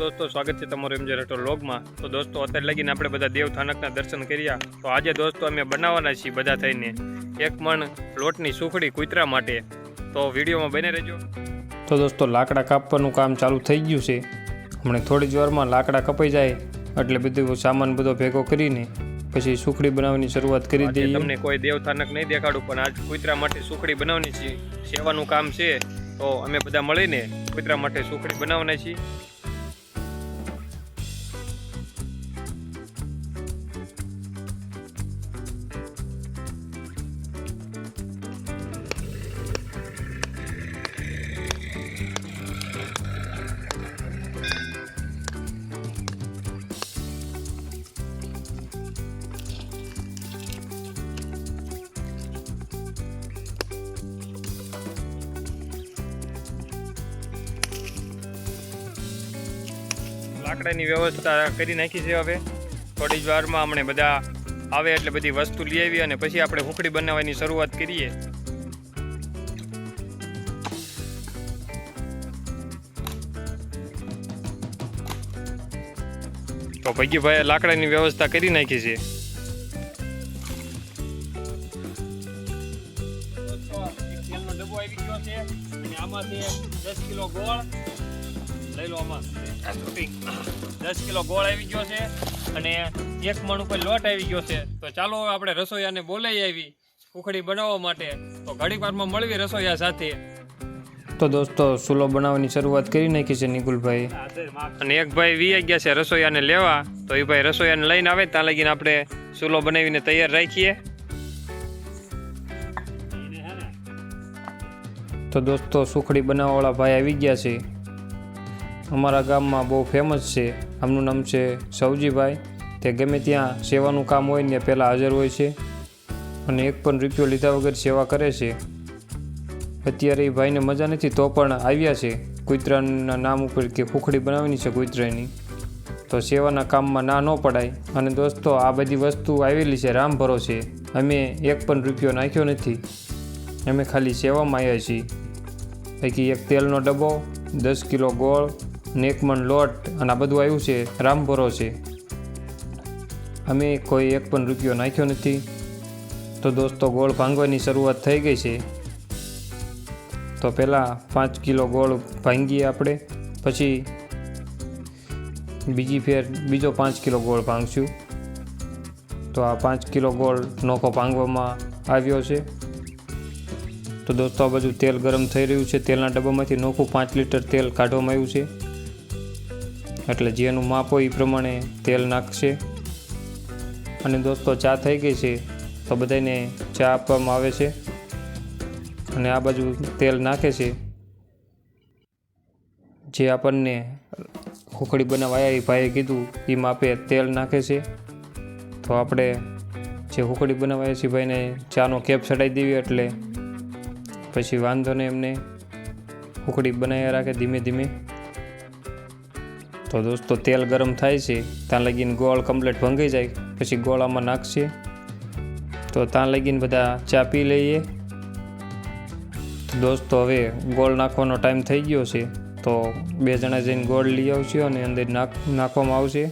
દોસ્તો સ્વાગત છે તમારું એમજે રેટો લોગમાં તો દોસ્તો અત્યારે લગીને આપણે બધા દેવથાનકના દર્શન કર્યા. તો આજે દોસ્તો અમે બનાવવાના છીએ બધા થઈને. એક મણ લોટની સુખડી કૂતરા માટે. તો વિડીયોમાં બને રહેજો. તો દોસ્તો લાકડા કાપવાનું કામ ચાલુ થઈ ગયું છે. હમણાં થોડી જ વારમાં લાકડા કપાઈ જાય એટલે બધું સામાન બધો ભેગો કરીને પછી સુખડી બનાવવાની શરૂઆત કરી દઈએ. તમને કોઈ દેવથાનક નહીં દેખાડું પણ આજ કૂતરા માટે સુખડી બનાવવાની છે. સેવાનું કામ છે. તો અમે બધા મળીને કૂતરા માટે સુખડી બનાવવાના છીએ. લાકડાની વ્યવસ્થા કરી નાખી છે હવે. થોડી જ વારમાં આપણે બધા આવે એટલે બધી વસ્તુ લઈ આવી અને પછી આપણે હુકડી બનાવવાની શરૂઆત કરીએ. તો ભગીભાઈએ લાકડાની વ્યવસ્થા કરી નાખી છે. આમાંથી દસ કિલો ગોળ લઈ લો આમાં. દસ કિલો ગોળ આવી ગયો છે અને એક મણ ઉપર લોટ આવી ગયો છે. તો ચાલો આપણે રસોઈયાને બોલાવી આવી ઉખડી બનાવવા માટે. તો ઘડીક વારમાં મળવી રસોઈયા સાથે. તો દોસ્તો સુલો બનાવવાની શરૂઆત કરી નાખી છે નિકુલભાઈ. અને એક ભાઈ વી ગયા છે રસોઈયાને લેવા. તો એ ભાઈ રસોઈયાને લઈને આવે ત્યાં લગીને આપણે સુલો બનાવીને તૈયાર રાખીએ. તો દોસ્તો સુખડી બનાવવાવાળા ભાઈ આવી ગયા છે. અમારા ગામમાં બહુ ફેમસ છે. આમનું નામ છે સવજીભાઈ. તે ગમે ત્યાં સેવાનું કામ હોય ને પહેલાં હાજર હોય છે. અને એક પણ રૂપિયો લીધા વગર સેવા કરે છે. અત્યારે એ ભાઈને મજા નથી તો પણ આવ્યા છે. કુતરાના નામ ઉપર કે ફૂખડી બનાવવાની છે કુતરાની. તો સેવાના કામમાં ના ન પડાય. અને દોસ્તો, આ બધી વસ્તુ આવેલી છે, રામ ભરોસે. અમે એક પણ રૂપિયો નાખ્યો નથી. અમે ખાલી સેવામાં આવ્યા છીએ. પૈકી એક તેલનો ડબ્બો, દસ કિલો ગોળ ને એક મણ લોટ અને આ બધું આવ્યું છે રામ છે. અમે કોઈ એક પણ રૂપિયો નાખ્યો નથી. તો દોસ્તો, ગોળ ભાંગવાની શરૂઆત થઈ ગઈ છે. તો પહેલાં પાંચ કિલો ગોળ ભાંગીએ આપણે, પછી બીજી ફેર બીજો પાંચ કિલો ગોળ ભાંગશું. તો આ પાંચ કિલો ગોળ નોખો ભાંગવામાં આવ્યો છે. તો દોસ્તો, આ બાજુ તેલ ગરમ થઈ રહ્યું છે. તેલના ડબ્બામાંથી નોખું પાંચ લીટર તેલ કાઢવામાં આવ્યું છે. એટલે જેનું માપ હોય એ પ્રમાણે તેલ નાખશે. અને દોસ્તો, ચા થઈ ગઈ છે, તો બધાને ચા આપવામાં આવે છે. અને આ બાજુ તેલ નાખે છે. જે આપણને ખોખડી બનાવાયા, એ ભાઈએ કીધું એ માપે તેલ નાખે છે. તો આપણે જે ખોખડી બનાવાય છે, ભાઈને ચાનો કેપ ચડાવી દેવી એટલે. પછી વાંધો નહીં એમને. ખોખડી બનાવ્યા રાખે ધીમે ધીમે. તો દોસ્તો, તેલ ગરમ થાય છે, ત્યાં લગીને ગોળ કમ્પ્લેટ ભંગાઈ જાય, પછી ગોળ આમાં નાખશે. તો ત્યાં લગીને બધા ચા પી લઈએ. દોસ્તો, હવે ગોળ નાખવાનો ટાઈમ થઈ ગયો છે, તો બે જણા જઈને ગોળ લઈ આવશે અને અંદર નાખ, નાખવામાં આવશે.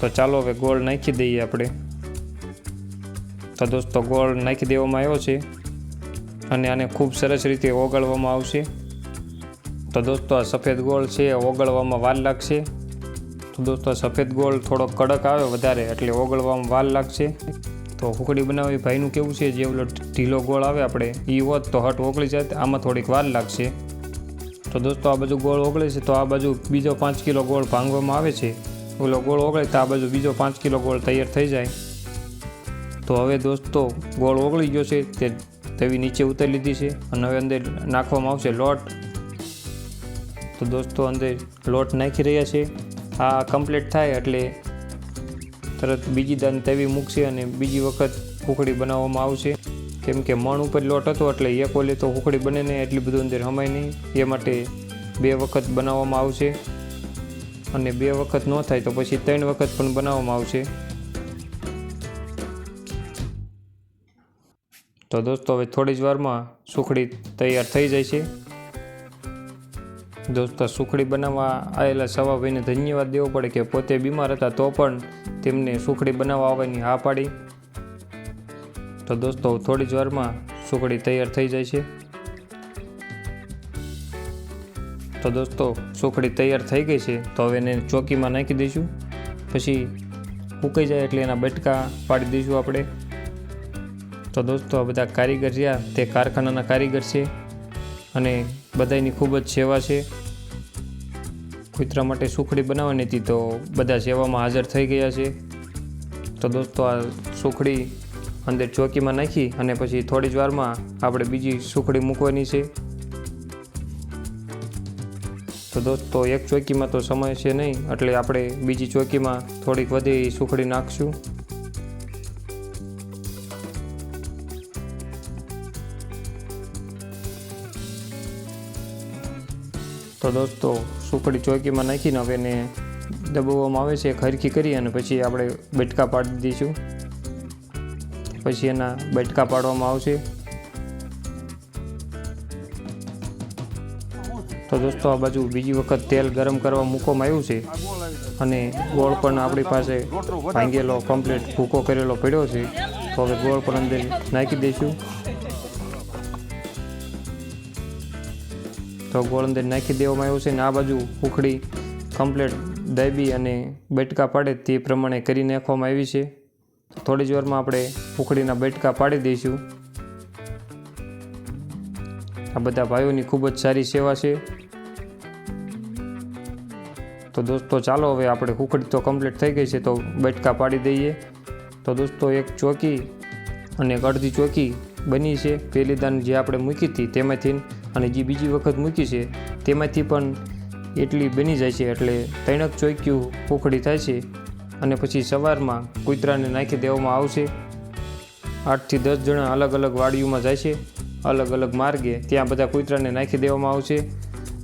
તો ચાલો હવે ગોળ નાખી દઈએ આપણે. તો દોસ્તો, ગોળ નાખી દેવામાં આવ્યો છે અને આને ખૂબ સરસ રીતે ઓગાળવામાં આવશે. તો દોસ્તો, આ સફેદ ગોળ છે ઓગળવામાં વાર લાગશે. તો દોસ્તો સફેદ ગોળ થોડો કડક આવે વધારે, એટલે ઓગળવામાં વાર લાગશે. તો હુકડી બનાવવી ભાઈનું કેવું છે, જે ઓલો ઢીલો ગોળ આવે આપણે એ હોત તો હટ ઓગળી જાય, આમાં થોડીક વાર લાગશે. તો દોસ્તો, આ બાજુ ગોળ ઓગળે છે, તો આ બાજુ બીજો પાંચ કિલો ગોળ ભાંગવામાં આવે છે. ઓલો ગોળ ઓગળે, તો આ બાજુ બીજો પાંચ કિલો ગોળ તૈયાર થઈ જાય. તો હવે દોસ્તો, ગોળ ઓગળી ગયો છે, તે તેવી નીચે ઉતારી લીધી છે, અને હવે અંદર નાખવામાં આવશે લોટ. તો દોસ્તો અંદર લોટ નાખી રહ્યા છે. આ કમ્પ્લીટ થાય એટલે તરત બીજી દાન તવી મૂકશે અને બીજી વખત કુકડી બનાવવામાં આવશે. કેમ કે મણ ઉપર લોટ હતો એટલે એક ઓલે તો કુકડી બને નહીં, એટલી બધું અંદર હમાય નહીં. એ માટે બે વખત બનાવવામાં આવશે. અને બે વખત ન થાય તો પછી ત્રણ વખત પણ બનાવવામાં આવશે. તો દોસ્તો હવે થોડી જ વારમાં સુખડી તૈયાર થઈ જાય છે. દોસ્તો, સુખડી બનાવવા આવેલા સવાભાઈને ધન્યવાદ દેવો પડે કે પોતે બીમાર હતા તો પણ તેમને સુખડી બનાવવા આવવાની હા પાડી. તો દોસ્તો, થોડી જ વારમાં સુખડી તૈયાર થઈ જાય છે. તો દોસ્તો, સુખડી તૈયાર થઈ ગઈ છે, તો હવે એને ચોકીમાં નાખી દઈશું. પછી ઉકાઈ જાય એટલે એના બટકા પાડી દઈશું આપણે. તો દોસ્તો, આ બધા કારીગર રહ્યા, તે કારખાનાના કારીગર છે. અને બધાની ખૂબ જ સેવા છે. કુતરા માટે સુખડી બનાવવાની હતી તો બધા સેવામાં હાજર થઈ ગયા છે. તો દોસ્તો, આ સુખડી અંદર ચોકીમાં નાખી અને પછી થોડી જ વારમાં આપણે બીજી સુખડી મૂકવાની છે. તો દોસ્તો, એક ચોકીમાં તો સમય છે નહીં, એટલે આપણે બીજી ચોકીમાં થોડીક વધી સુખડી નાખશું. તો દોસ્તો સુખડી ચોકીમાં નાખીને હવે એને દબાવવામાં આવે છે ખરખી કરી અને પછી આપણે બટકા પાડી દઈશું પછી એના બટકા પાડવામાં આવશે. તો દોસ્તો, આ બાજુ બીજી વખત તેલ ગરમ કરવા મૂકવામાં આવ્યું છે અને ગોળ પણ આપણી પાસે ભાંગેલો કમ્પ્લીટ ભૂકો કરેલો પડ્યો છે. તો હવે ગોળ પણ અંદર નાખી દઈશું. તો ગોળ અંદર નાખી દેવામાં આવ્યો છે અને આ બાજુ ઉખડી કમ્પ્લેટ દાબી અને બેટકા પાડે તે પ્રમાણે કરી નાખવામાં આવી છે. થોડી જ વારમાં આપણે ઉખડીના બેટકા પાડી દઈશું. આ બધા ભાઈઓની ખૂબ જ સારી સેવા છે. તો દોસ્તો ચાલો હવે આપણે ઉખડી તો કમ્પ્લીટ થઈ ગઈ છે તો બેટકા પાડી દઈએ. તો દોસ્તો એક ચોકી અને અડધી ચોકી બની છે. પહેલી દાન જે આપણે મૂકી હતી તેમાંથી અને જે બીજી વખત મૂકી છે, તેમાંથી પણ એટલી બની જાય છે એટલે ત્રણેક ચોક્યું પોખડી થાય છે અને પછી સવારમાં કૂતરાને નાખી દેવામાં આવશે. આઠથી દસ જણા અલગ અલગ વાડીઓમાં જાય છે. અલગ અલગ માર્ગે ત્યાં બધા કૂતરાને નાખી દેવામાં આવશે.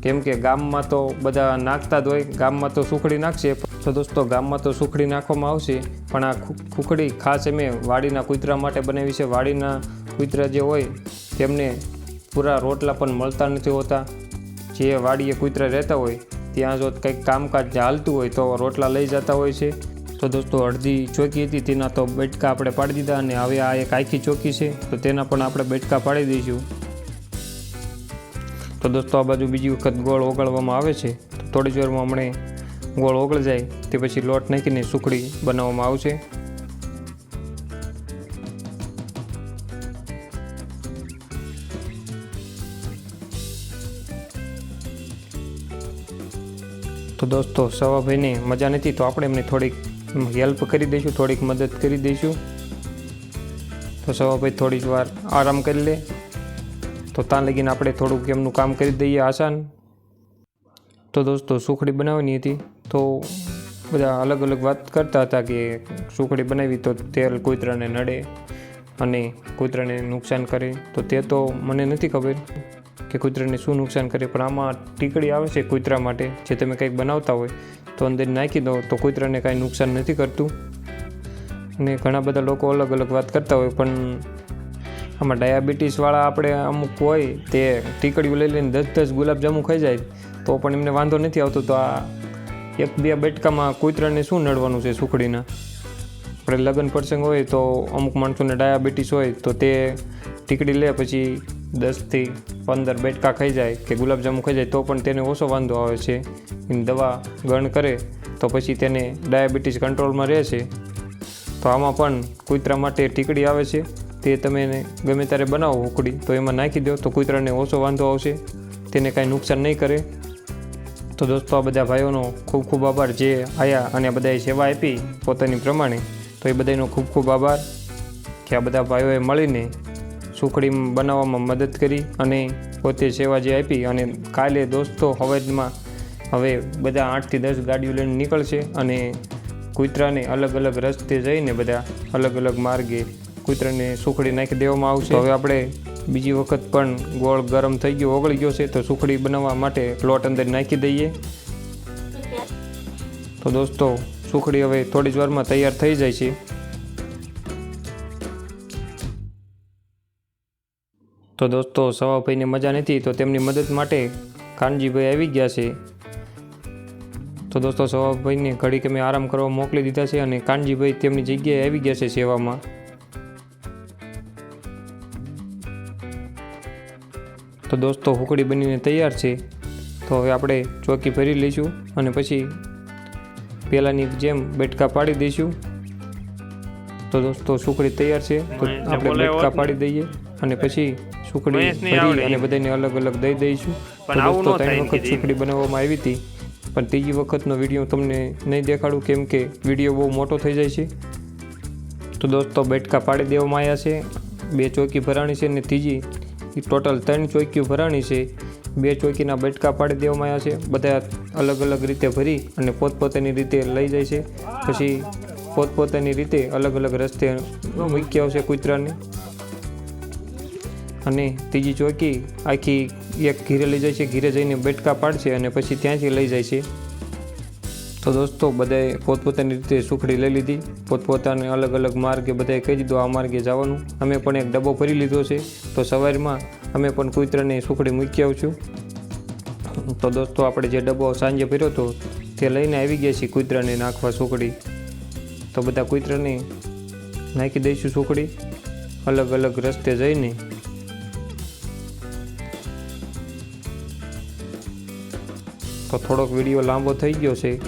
કેમ કે ગામમાં તો બધા નાખતા જ હોય, ગામમાં તો સુખડી નાખશે. તો દોસ્તો, ગામમાં તો સુખડી નાખવામાં આવશે, પણ આ ખુખડી ખાસ અમે વાડીના કૂતરા માટે બનાવી છે. વાડીના કૂતરા જે હોય, તેમને પૂરા રોટલા પણ મળતા નથી હોતા. જે વાડીએ કૂતરા રહેતા હોય, ત્યાં જો કંઈક કામકાજ હાલતું હોય તો રોટલા લઈ જતા હોય છે. તો દોસ્તો, અડધી ચોકી હતી, તેના તો બેટકા આપણે પાડી દીધા અને હવે આ એક આખી ચોકી છે, તો તેના પણ આપણે બેટકા પાડી દઈશું. તો દોસ્તો, આ બાજુ બીજી વખત ગોળ ઓગળવામાં આવે છે, તો થોડી જ હમણે ગોળ ઓગળ જાય, તે પછી લોટ નાખીને સુખડી બનાવવામાં આવશે. તો દોસ્તો સવાભાઈને મજા નથી, તો આપણે એમને થોડીક હેલ્પ કરી દઈશું, થોડીક મદદ કરી દઈશું. તો સવાભાઈ થોડી જ વાર આરામ કરી લે. તો ત્યાં લગીને આપણે થોડુંક એમનું કામ કરી દઈએ આસાન. તો દોસ્તો, સુખડી બનાવવાની હતી. તો બધા અલગ અલગ વાત કરતા હતા કે સુખડી બનાવી તો તેલ કૂતરાને નડે અને કૂતરાને નુકસાન કરે. તો તે તો મને નથી ખબર. કે કૂતરાને શું નુકસાન કરે, પણ આમાં ટીકડી આવે છે કૂતરા માટે. જે તમે કંઈક બનાવતા હોય, તો અંદર નાખી દો, તો કૂતરાને કાંઈ નુકસાન નથી કરતું. અને ઘણા બધા લોકો અલગ અલગ વાત કરતા હોય, પણ આમાં ડાયાબિટીસવાળા આપણે અમુક હોય, તે ટીકડીઓ લઈ લઈને દસ દસ ગુલાબજાંબુ ખાઈ જાય, તો પણ એમને વાંધો નથી આવતો. તો આ એક બે બેટકામાં કૂતરાને શું નડવાનું છે સુખડીના? આપણે લગ્ન પ્રસંગ હોય તો અમુક માણસોને ડાયાબિટીસ હોય, તો તે ટીકડી લે, પછી દસથી પંદર બેટકા ખાઈ જાય કે ગુલાબજાંબુ ખાઈ જાય તો પણ તેને ઓછો વાંધો આવે છે. એની દવા ગણ કરે તો પછી તેને ડાયાબિટીસ કંટ્રોલમાં રહે છે. તો આમાં પણ કૂતરા માટે ટીકડી આવે છે. તે તમે એને ગમે ત્યારે બનાવો ઉકળી તો એમાં નાખી દો તો કૂતરાને ઓછો વાંધો આવશે. તેને કાંઈ નુકસાન નહીં કરે. તો દોસ્તો, આ બધા ભાઈઓનો ખૂબ ખૂબ આભાર જે આવ્યા અને બધાએ સેવા આપી પોતાની પ્રમાણે. તો એ બધાનો ખૂબ ખૂબ આભાર. કે આ બધા ભાઈઓએ મળીને સુખડી બનાવવામાં મદદ કરી અને પોતે સેવા જે આપી અને કાલે દોસ્તો હવેજમાં હવે બધા આઠથી દસ ગાડીઓ લઈને નીકળશે અને કૂતરાને અલગ અલગ રસ્તે જઈને બધા અલગ અલગ માર્ગે કૂતરાને સુખડી નાખી દેવામાં આવશે. હવે આપણે બીજી વખત પણ ગોળ ગરમ થઈ ગયો ઓગળી ગયો છે તો સુખડી બનાવવા માટે લોટ અંદર નાખી દઈએ. તો દોસ્તો સુખડી હવે થોડી જ વારમાં તૈયાર થઈ જાય છે. તો દોસ્તો સવાભાઈને મજા નથી તો તેમની મદદ માટે કાનજીભાઈ આવી ગયા છે. તો દોસ્તો સવાભાઈને ઘડીક અમે આરામ કરવા મોકલી દીધા છે અને કાનજીભાઈ તેમની જગ્યાએ આવી ગયા છે સેવામાં. તો દોસ્તો હુકડી બનીને તૈયાર છે. તો હવે આપણે ચોકી ભરી લઈશું અને પછી પહેલાંની જેમ બેટકા પાડી દઈશું. તો દોસ્તો સુખડી તૈયાર છે. તો આપણે બેટકા પાડી દઈએ. અને પછી સુખડી ભરી અને બધાને અલગ અલગ દઈ દઈશું. પણ આવું ન થાય વખત. સુખડી બનાવવામાં આવી હતી. પણ ત્રીજી વખતનો વીડિયો તમને નહીં દેખાડું કેમ કે વીડિયો બહુ મોટો થઈ જાય છે. તો દોસ્તો બેટકા પાડી દેવામાં આવ્યા છે. બે ચોકી ભરાણી છે અને ત્રીજી ટોટલ ત્રણ ચોકીઓ ભરાણી છે. બે ચોકીના બેટકા પાડી દેવામાં આવ્યા છે. બધા અલગ અલગ રીતે ભરી અને પોતપોતાની રીતે લઈ જાય છે. પછી પોતપોતાની રીતે અલગ અલગ રસ્તે મૂકી આવશે કૂતરાને. અને ત્રીજી ચોકી આખી એક ઘીરે લઈ જાય છે, ઘીરે જઈને બેટકા પાડશે અને પછી ત્યાંથી લઈ જાય છે. તો દોસ્તો, બધાએ પોતપોતાની રીતે સુખડી લઈ લીધી. પોતપોતાને અલગ અલગ માર્ગે બધાએ કહી દીધું, આ માર્ગે જવાનું. અમે પણ એક ડબ્બો ભરી લીધો છે. તો સવારમાં અમે પણ કુતરાને સુખડી મૂકી આવશું. તો દોસ્તો, આપણે જે ડબ્બો સાંજે ભર્યો હતો, તે લઈને આવી ગયા છીએ કુતરાને નાખવા સુખડી. તો બધા કુતરાને નાખી દઈશું સુખડી. અલગ અલગ રસ્તે જઈને તો થોડોક વીડિયો લાંબો થઈ ગયો છે.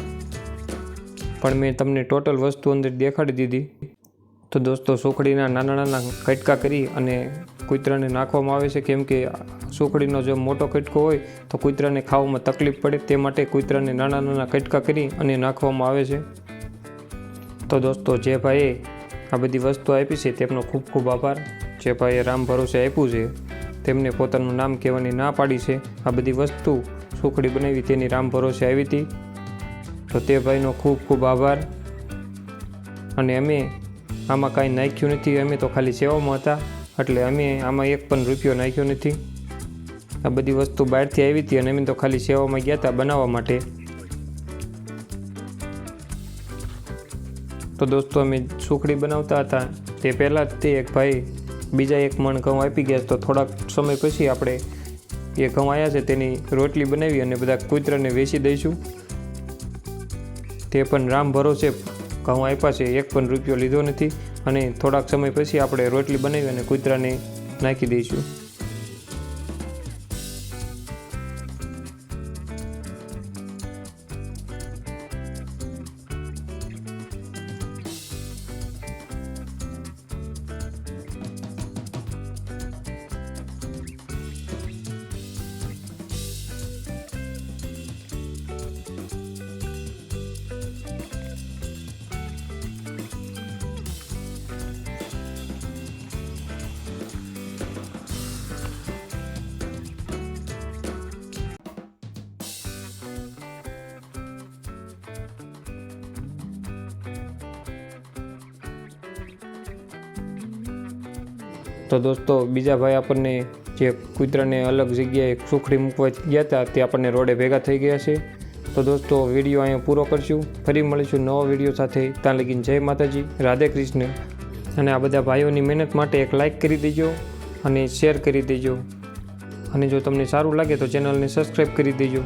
પણ મેં તમને ટોટલ વસ્તુ અંદર દેખાડી દીધી. તો દોસ્તો, સુખડીના નાના નાના કટકા કરી અને કૂતરાને નાખવામાં આવે છે. કેમ કે સુખડીનો જો મોટો કટકો હોય, તો કૂતરાને ખાવામાં તકલીફ પડે. તે માટે કૂતરાને નાના નાના કટકા કરી અને નાખવામાં આવે છે. તો દોસ્તો જે ભાઈએ આ બધી વસ્તુ આપી છે, તેમનો ખૂબ ખૂબ આભાર. જે ભાઈએ રામ ભરોસે આપ્યું છે. તેમને પોતાનું નામ કહેવાની ના પાડી છે. આ બધી વસ્તુ સુખડી બનાવી તેની રામ ભરોસે આવી હતી. તો તે ભાઈનો ખૂબ ખૂબ આભાર. અને અમે આમાં કાંઈ નાખ્યું નથી, અમે તો ખાલી સેવામાં હતા. એટલે અમે આમાં એક પણ રૂપિયો નાખ્યો નથી. આ બધી વસ્તુ બહારથી આવી હતી અને અમે તો ખાલી સેવામાં ગયા હતા બનાવવા માટે. તો દોસ્તો, અમે સુખડી બનાવતા હતા. તે પહેલાં જ તે એક ભાઈ બીજા એક મણ ઘઉં આપી ગયા. તો થોડાક સમય પછી આપણે એ કમાયા છે, તેની રોટલી બનાવી અને બધા કૂતરાને વેચી દઈશું. તે પણ રામ ભરોસે ઘઉં આપ્યા છે, એક પણ રૂપિયો લીધો નથી. અને થોડાક સમય પછી આપણે રોટલી બનાવી અને કૂતરાને નાખી દઈશું. તો દોસ્તો, બીજા ભાઈ આપણને જે કૂતરાને અલગ જગ્યાએ સુખડી મૂકવા ગયા હતા, તે આપણને રોડે ભેગા થઈ ગયા છે. તો દોસ્તો, વીડિયો અહીંયા પૂરો કરશું. ફરી મળીશું નવો વીડિયો સાથે. ત્યાં લગીને જય માતાજી, રાધે કૃષ્ણ. અને આ બધા ભાઈઓની મહેનત માટે એક લાઈક કરી દેજો અને શેર કરી દેજો. અને જો તમને સારું લાગે તો ચેનલને સબસ્ક્રાઈબ કરી દેજો.